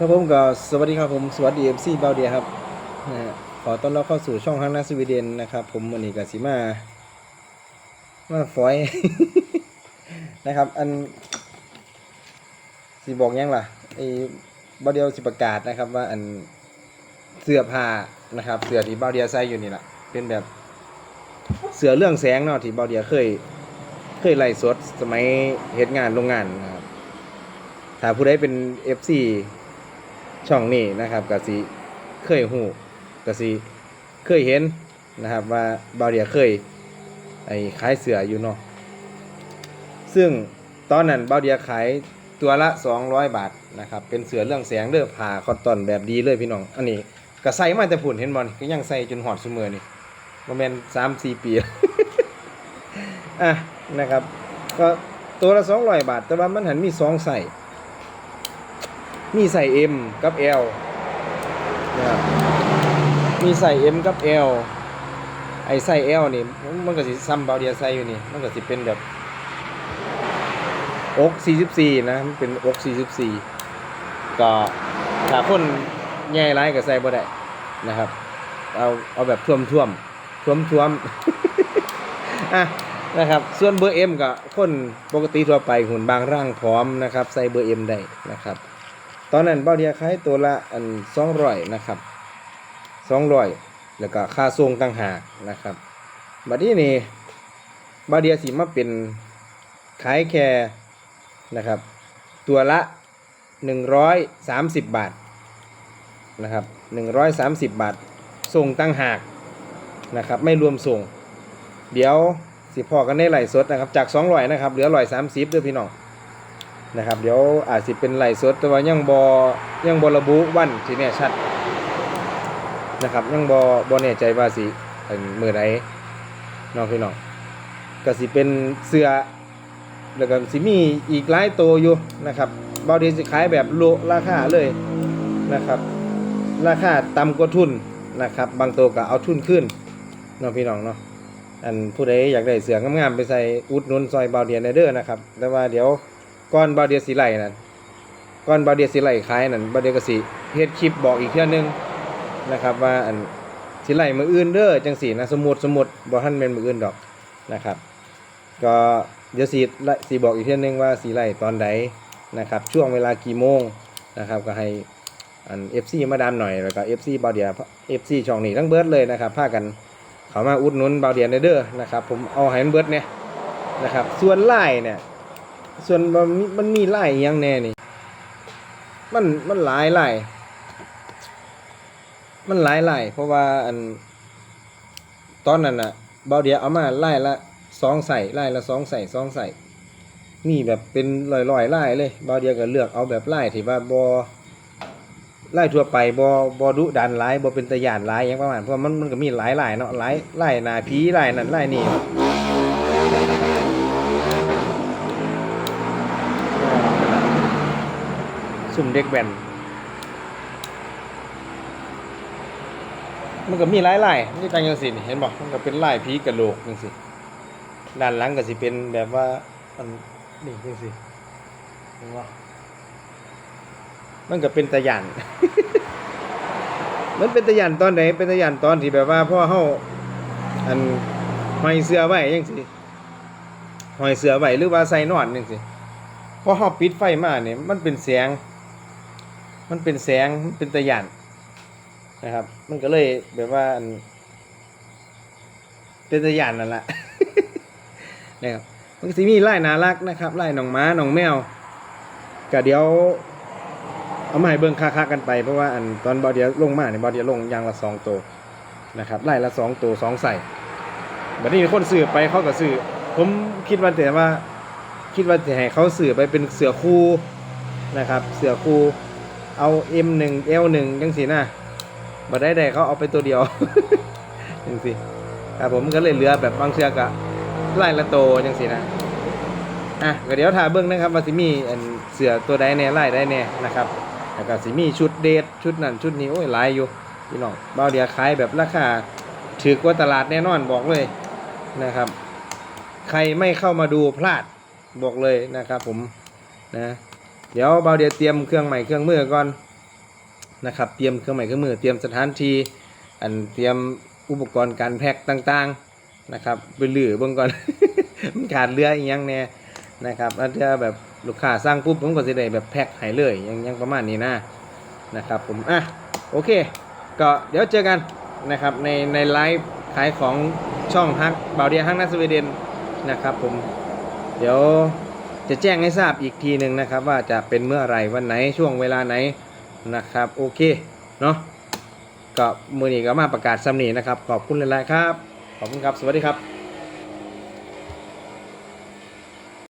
ครับผมก็สวัสดีครับผมสวัสดีเอฟซีเบาเดียครับนะฮะขอต้อนรับเข้าสู่ช่องฮังนาสวีเดนนะครับ ผมวันนี้กับสิมามาฝอย นะครับ อันสิบอกยังล่ะไอ้เบาเดียสิประกาศนะครับ ว่าอันเสื้อผ้านะครับ เสื้อที่เบาเดียใส่อยู่นี่แหละเป็นแบบเสื้อเรื่องแสงเนาะที่เบาเดียเคย เคยไล่สดสมัยเฮ็ดงานโรงงานนะครับถ้าผู้ใดเป็น FC ช่องนี้นะครับกสิเคยหูกสิเคยเห็นนะครับว่าบาเดียเคยไอ้ขายเสืออยู่เนาะซึ่งตอนนั้นบาเดียขายตัวละ 200 บาทนะครับเป็นเสือเรื่องแสงเลือผ่าคอตตอนแบบดีเลยพี่น้อง อันนี้ก็ใส่มาแต่ผุนเห็นบ่นี่ก็ยังใส่จนหอดซุมือนี่ประมาณ3-4ปีอะนะครับ ก็ตัวละ200บาท แต่ว่ามันหันมีสองใส่ มีใส่ M กับ L นะครับมีใส่ M กับ L ไอใส่ L นี่มันก็สิซ้ำเบาเดียใส่อยู่นี่มันก็สิเป็นแบบอก44 นะมันเป็นอก44 ก็ถ้าคนใหญ่ร้ายก็ใส่บ่ได้นะครับ เอาเอาแบบท่วมท่วมท่วมท่วมอะนะครับ ส่วนเบอร์ M ก็คนปกติทั่วไปหุ่นบางร่างพร้อมนะครับ ใส่เบอร์ M ได้นะครับ ตอนนั้นเบ้าเดียขายตัวละอันสองร้อยนะครับสองร้อยแล้วก็ค่าส่งต่างหากนะครับบัดนี้นี่เบ้าเดียสิมาเป็นขายแค่นะครับ ตัวละหนึ่งร้อยสามสิบบาทนะครับหนึ่งร้อยสามสิบบาทส่งต่างหากนะครับไม่รวมส่ง เดี๋ยวสิพอกันได้ไหลสดนะครับจากสองร้อยนะครับเหลือร้อยสามสิบด้วยพี่น้อง นะครับ เดี๋ยวอาจสิเป็นไหลสดแต่ว่ายังบอยังบระบุวันที่แน่ชัดนะครับยังบอบอแน่ใจว่าสิเป็นมือไหนน้องพี่น้องก็สิเป็นเสื้อแล้วก็สิมีอีกหลายตัวอยู่นะครับบอดีสิขายแบบโลราคาเลยนะครับ ราคาต่ำกว่าทุนนะครับ บางตัวก็เอาทุนขึ้นน้องพี่น้องเนาะอันผู้ใดอยากได้เสื้องามๆไปใส่อุดนุนซอยบาเดียนเด้อนะครับ แต่ว่าเดี๋ยว ก่อนบาเดียสิไหลนั่นก่อนบาเดียสิไหลขายนั่นบาเดียกสิเฮ็ดคลิปบอกอีกเทื่อนึงนะครับ ว่าอันสิไหลมืออื่นเด้อจังสีนะสมมุติสมมุติบ่ทันแม่นมืออื่นดอกนะครับ ก็เดี๋ยวสิไล่สิบอกอีกเทื่อนึงว่าสิไหลตอนใดนะครับ ช่วงเวลากี่โมงนะครับก็ให้อัน FC มาดามหน่อยแล้วก็ FC บาเดีย FC ช่องนี้ทั้งเบิร์ดเลยนะครับพากันเขามาอุดหนุนบาเดียเด้อนะครับผมเอาให้มันเบิร์ดเนี่ยนะครับส่วนไล่เนี่ย ส่วนมันมันมีไล่อิหยังแน่นี่ มันมันหลายไล่มันหลายไล่เพราะว่าอัน ตอนนั้นน่ะบาเดียเอามาไล่ละสองใส่ไล่ละสองใส่สองใส่มีแบบเป็นลอยๆไล่เลยเบาเดียก็เลือกเอาแบบไล่ที่ว่าบอไล่ทั่วไปบอบอดุดันหลายบอเป็นตะยานหลายอย่างประมาณเพราะมันมันก็มีหลายหลายเนาะหลายหลายหนาผีหลายนั่นหลายนี่ สุ่มเด็กแบนมันก็มีหลายลายนี่จังยังสิเห็นบอกมันก็เป็นลายผีกระโหลกจังสิด้านหลังก็สิเป็นแบบว่าอันนี่จังสิเห็นบ่มันก็เป็นตะยันมันเป็นตะยันตอนไหนเป็นตะยันตอนที่แบบว่าพ่อเฮาอันหอยเสือไว้ยังสิหอยเสือไว้หรือว่าใส่นอนยังสิพอเฮาปิดไฟมาเนี่ยมันเป็นแสง มันเป็นแสงมันเป็นตะยันนะครับ มันก็เลยแบบว่าเป็นตะยันนั่นแหละนะครับมันก็สิมีไล่นารักนะครับไล่หนองม้าหนองแมวก็เดี๋ยวเอามาให้เบิ่งค่าๆกันไปเพราะว่าอันตอนบอเดียลงมาเนี่ยบอเดียลงยางละสองตัวนะครับไล่ละสองตัวสองใส่บัดนี้คนซื้อไปเขาก็ซื้อผมคิดว่าแต่ว่า คิดว่าจะให้เขาซื้อไปเป็นเสือคู่นะครับ เสือคู่ เอา M1 L1 จังสินะบัได้ได้เขาเอาไปตัวเดียวจังสิครับผมก็เลยเหลือแบบบางเสือกะไล่ละโตวจังสินะอะก็เดี๋ยวถ่าเบิ่งนะครับว่าสิมีเสือตัวใดแน่ไล่ได้แน่นะครับแล้วก็สิมีชุดเดทชุดนั้นชุดนี้โอ้ยหลายอยู่พี่น้องเบาเดียขายแบบราคาถือกว่าตลาดแน่นอนบอกเลยนะครับ ใครไม่เข้ามาดูพลาดบอกเลยนะครับผมนะ เดี๋ยวเบาเดียเตรียมเครื่องใหม่เครื่องมือก่อนนะครับเตรียมเครื่องใหม่เครื่องมือเตรียมสถานที่อันเตรียมอุปกรณ์การแพ็คต่างๆนะครับไปลือเบิ่งก่อน มันขาดเรืออีกยังแน่นะครับแล้วถ้าแบบลูกค้าสั่งปุ๊บผมก็สิได้แบบแพ็คให้เลยยังยังประมาณนี้นะนะครับผมอะโอเค ก็เดี๋ยวเจอกันนะครับในในไลฟ์ขายของช่องฮักบาวเดียฮักนัสวีเดนนะครับผมเดี๋ยว จะแจ้งให้ทราบอีกทีหนึ่งนะครับ ว่าจะเป็นเมื่อไรวันไหนช่วงเวลาไหนนะครับ โอเคเนาะก็มือนี้ก็มาประกาศซ้ำนี้นะครับ ขอบคุณหลายๆครับ ขอบคุณครับ สวัสดีครับ